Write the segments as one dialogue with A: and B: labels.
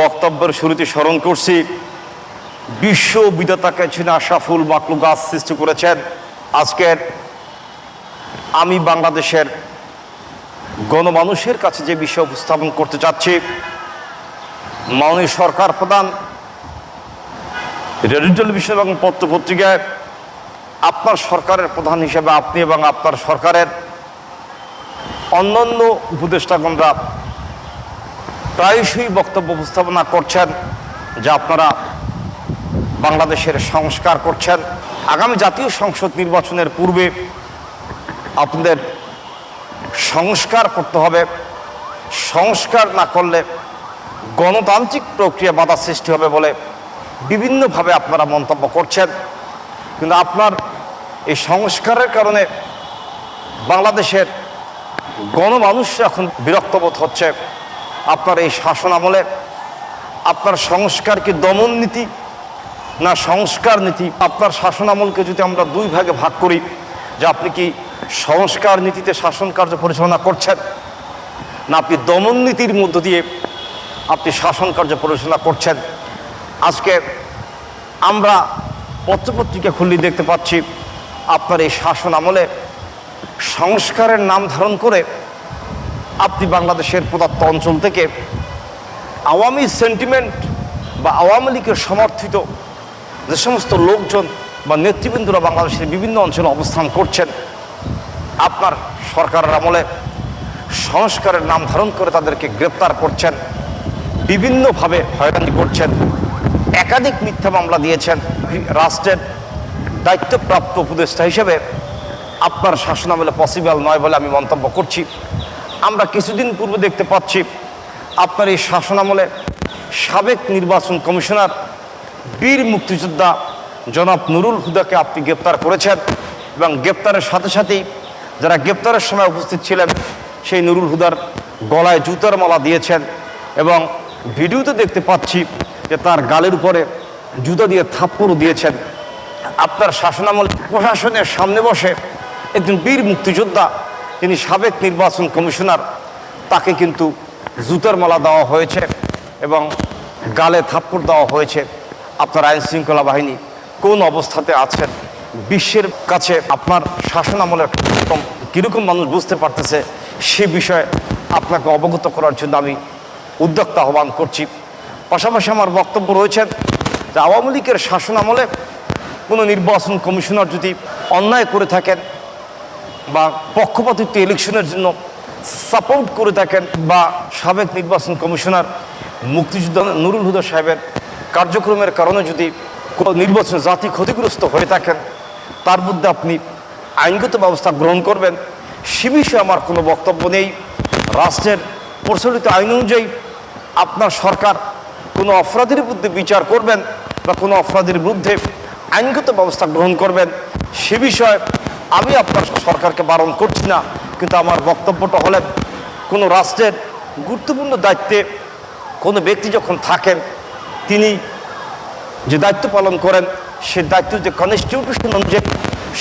A: বক্তব্যের শুরুতে স্মরণ করছি বিশ্ব বিধাতাকে ছিনে আশাফুল গাছ সৃষ্টি করেছেন, আজকের আমি বাংলাদেশের গণমানুষের কাছে যে বিষয় উপস্থাপন করতে চাচ্ছি, মাননীয় সরকার প্রধান, রেডিও টেলিভিশন এবং পত্রপত্রিকায় আপনার সরকারের প্রধান হিসেবে আপনি এবং আপনার সরকারের অন্যান্য উপদেষ্টাগণরা প্রায়শই বক্তব্য উপস্থাপনা করছেন যে আপনারা বাংলাদেশের সংস্কার করছেন। আগামী জাতীয় সংসদ নির্বাচনের পূর্বে আপনাদের সংস্কার করতে হবে। সংস্কার না করলে গণতান্ত্রিক প্রক্রিয়া বাধা সৃষ্টি হবে বলে বিভিন্নভাবে আপনারা মন্তব্য করছেন। কিন্তু আপনার এই সংস্কারের কারণে বাংলাদেশের গণমানুষ এখন বিরক্তবোধ হচ্ছে। আপনার এই শাসন আমলে আপনার সংস্কার কি দমন নীতি? না সংস্কার নীতি? আপনার শাসন আমলকে যদি আমরা দুই ভাগে ভাগ করি, যে আপনি কি সংস্কার নীতিতে শাসন কার্য পরিচালনা করছেন? না আপনি দমন নীতির মধ্য দিয়ে আপনি শাসন কার্য পরিচালনা করছেন? আজকে আমরা পত্রপত্রিকা খুললে দেখতে পাচ্ছি, আপনার এই শাসন আমলে সংস্কারের নাম ধারণ করে আপনি বাংলাদেশের প্রদত্ত অঞ্চল থেকে আওয়ামী সেন্টিমেন্ট বা আওয়ামী লীগের সমর্থিত যে সমস্ত লোকজন বা নেতৃবৃন্দরা বাংলাদেশের বিভিন্ন অঞ্চলে অবস্থান করছেন, আপনার সরকারের আমলে সংস্কারের নাম ধারণ করে তাদেরকে গ্রেপ্তার করছেন, বিভিন্নভাবে হয়রানি করছেন, একাধিক মিথ্যা মামলা দিয়েছেন, রাষ্ট্রের দায়িত্বপ্রাপ্ত উপদেষ্টা হিসেবে আপনার শাসনামলে পসিবল নয় বলে আমি মন্তব্য করছি। আমরা কিছুদিন পূর্বে দেখতে পাচ্ছি আপনার এই শাসনামলে সাবেক নির্বাচন কমিশনার, বীর মুক্তিযোদ্ধা জনাব নুরুল হুদাকে আপনি গ্রেপ্তার করেছেন এবং গ্রেপ্তারের সাথে সাথেই যারা গ্রেপ্তারের সময় উপস্থিত ছিলেন, সেই নুরুল হুদার গলায় জুতার মালা দিয়েছেন এবং ভিডিওতে দেখতে পাচ্ছি যে তার গালের উপরে জুতো দিয়ে থাপ্পড়ও দিয়েছেন। আপনার শাসনামল প্রশাসনের সামনে বসে একজন বীর মুক্তিযোদ্ধা তিনি সাবেক নির্বাচন কমিশনার, তাকে কিন্তু জুতার মালা দেওয়া হয়েছে এবং গালে থাপ্পড় দেওয়া হয়েছে। আপনার আইন শৃঙ্খলা বাহিনী কোন অবস্থাতে আছেন? বিশ্বের কাছে আপনার শাসন আমলের কীরকম কীরকম মানুষ বুঝতে পারতেছে সে বিষয়ে আপনাকে অবগত করার জন্য আমি উদ্যোক্তা আহ্বান করছি। পাশাপাশি আমার বক্তব্য রয়েছে যে আওয়ামী লীগের শাসন আমলে কোনো নির্বাচন কমিশনার যদি অন্যায় করে থাকেন বা পক্ষপাতিত্ব ইলেকশনের জন্য সাপোর্ট করে থাকেন বা সাবেক নির্বাচন কমিশনার মুক্তিযোদ্ধা নুরুল হুদা সাহেবের কার্যক্রমের কারণে যদি কোনো নির্বাচন জাতি ক্ষতিগ্রস্ত হয়ে থাকেন, তার মধ্যে আপনি আইনগত ব্যবস্থা গ্রহণ করবেন। সে বিষয়ে আমার কোনো বক্তব্য নেই। রাষ্ট্রের প্রচলিত আইন অনুযায়ী আপনার সরকার কোনো অপরাধীর বিরুদ্ধে বিচার করবেন বা কোনো অপরাধীর বিরুদ্ধে আইনগত ব্যবস্থা গ্রহণ করবেন, সে বিষয়ে আমি আপনার সরকারকে বারণ করছি না, কিন্তু আমার বক্তব্যটা হলে কোনো রাষ্ট্রের গুরুত্বপূর্ণ দায়িত্বে কোনো ব্যক্তি যখন থাকেন, তিনি যে দায়িত্ব পালন করেন, সে দায়িত্ব যে কনস্টিটিউশন অনুযায়ী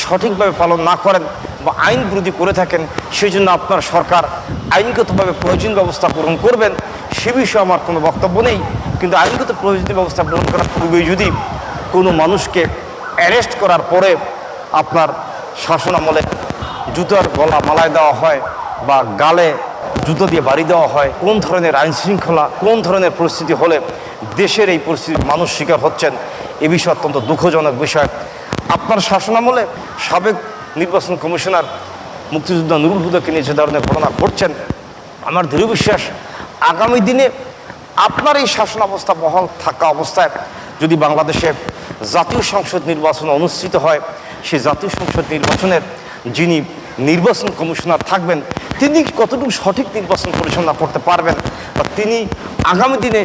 A: সঠিকভাবে পালন না করেন বা আইন বিরোধী করে থাকেন, সেই জন্য আপনার সরকার আইনগতভাবে প্রয়োজনীয় ব্যবস্থা গ্রহণ করবেন, সে বিষয়ে আমার কোনো বক্তব্য নেই। কিন্তু আইনগত প্রয়োজনীয় ব্যবস্থা গ্রহণ করার পূর্বে যদি কোনো মানুষকে অ্যারেস্ট করার পরে আপনার শাসন আমলে জুতোর গলা মালায় দেওয়া হয় বা গালে জুতো দিয়ে বাড়ি দেওয়া হয়, কোন ধরনের আইন শৃঙ্খলা, কোন ধরনের পরিস্থিতি হলে দেশের এই পরিস্থিতি মানুষ শিকার হচ্ছেন, এ বিষয়ে অত্যন্ত দুঃখজনক বিষয়। আপনার শাসন আমলে সাবেক নির্বাচন কমিশনার মুক্তিযোদ্ধা নুরুল হুদাকে নিয়ে যে ধরনের ঘটনা ঘটছেন, আমার দৃঢ় বিশ্বাস, আগামী দিনে আপনার এই শাসন অবস্থা বহাল থাকা অবস্থায় যদি বাংলাদেশে জাতীয় সংসদ নির্বাচন অনুষ্ঠিত হয় সেই জাতীয় সংসদ নির্বাচনের যিনি নির্বাচন কমিশনার থাকবেন, তিনি কতটুকু সঠিক নির্বাচন পরিচালনা করতে পারবেন বা তিনি আগামী দিনে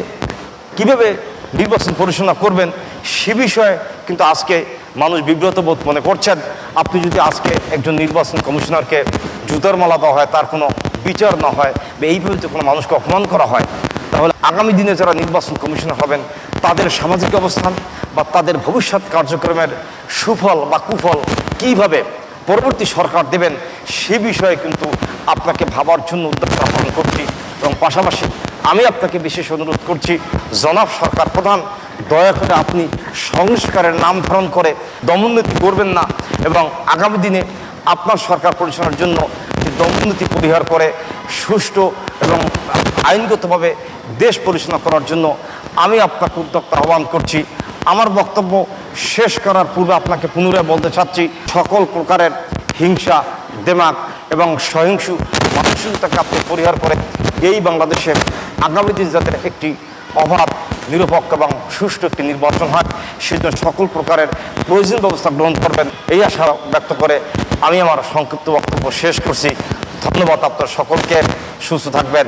A: কীভাবে নির্বাচন পরিচালনা করবেন সে বিষয়ে কিন্তু আজকে মানুষ বিব্রত বোধ মনে করছেন। আপনি যদি আজকে একজন নির্বাচন কমিশনারকে জুতার মালা দেওয়া হয়, তার কোনো বিচার না হয় বা এইভাবে যদি কোনো মানুষকে অপমান করা হয় তাহলে আগামী দিনে যারা নির্বাচন কমিশনার হবেন, তাদের সামাজিক অবস্থান বা তাদের ভবিষ্যৎ কার্যক্রমের সুফল বা কুফল কীভাবে পরবর্তী সরকার দেবেন, সে বিষয়ে কিন্তু আপনাকে ভাবার জন্য উদ্যোগ আহ্বান করছি। এবং পাশাপাশি আমি আপনাকে বিশেষ অনুরোধ করছি, জনাব সরকার প্রধান দয়া করে আপনি সংস্কারের নাম ধারণ করে দমোন্নতি করবেন না এবং আগামী দিনে আপনার সরকার পরিচালনার জন্য যে পরিহার করে সুষ্ঠু এবং আইনগতভাবে দেশ পরিচালনা করার জন্য আমি আপনাকে উদ্যোক্তা আহ্বান করছি। আমার বক্তব্য শেষ করার পূর্বে আপনাকে পুনরায় বলতে চাচ্ছি, সকল প্রকারের হিংসা দেমাগ এবং সহিংসু মানসিকতাকে আপনি পরিহার করে এই বাংলাদেশের আগামী দিন যাতে একটি অভাব নিরপেক্ষ এবং সুষ্ঠু একটি নির্বাচন হয়, সেজন্য সকল প্রকারের প্রয়োজনীয় ব্যবস্থা গ্রহণ করবেন। এই আশা ব্যক্ত করে আমি আমার সংক্ষিপ্ত বক্তব্য শেষ করছি। ধন্যবাদ আপনার সকলকে। সুস্থ থাকবেন।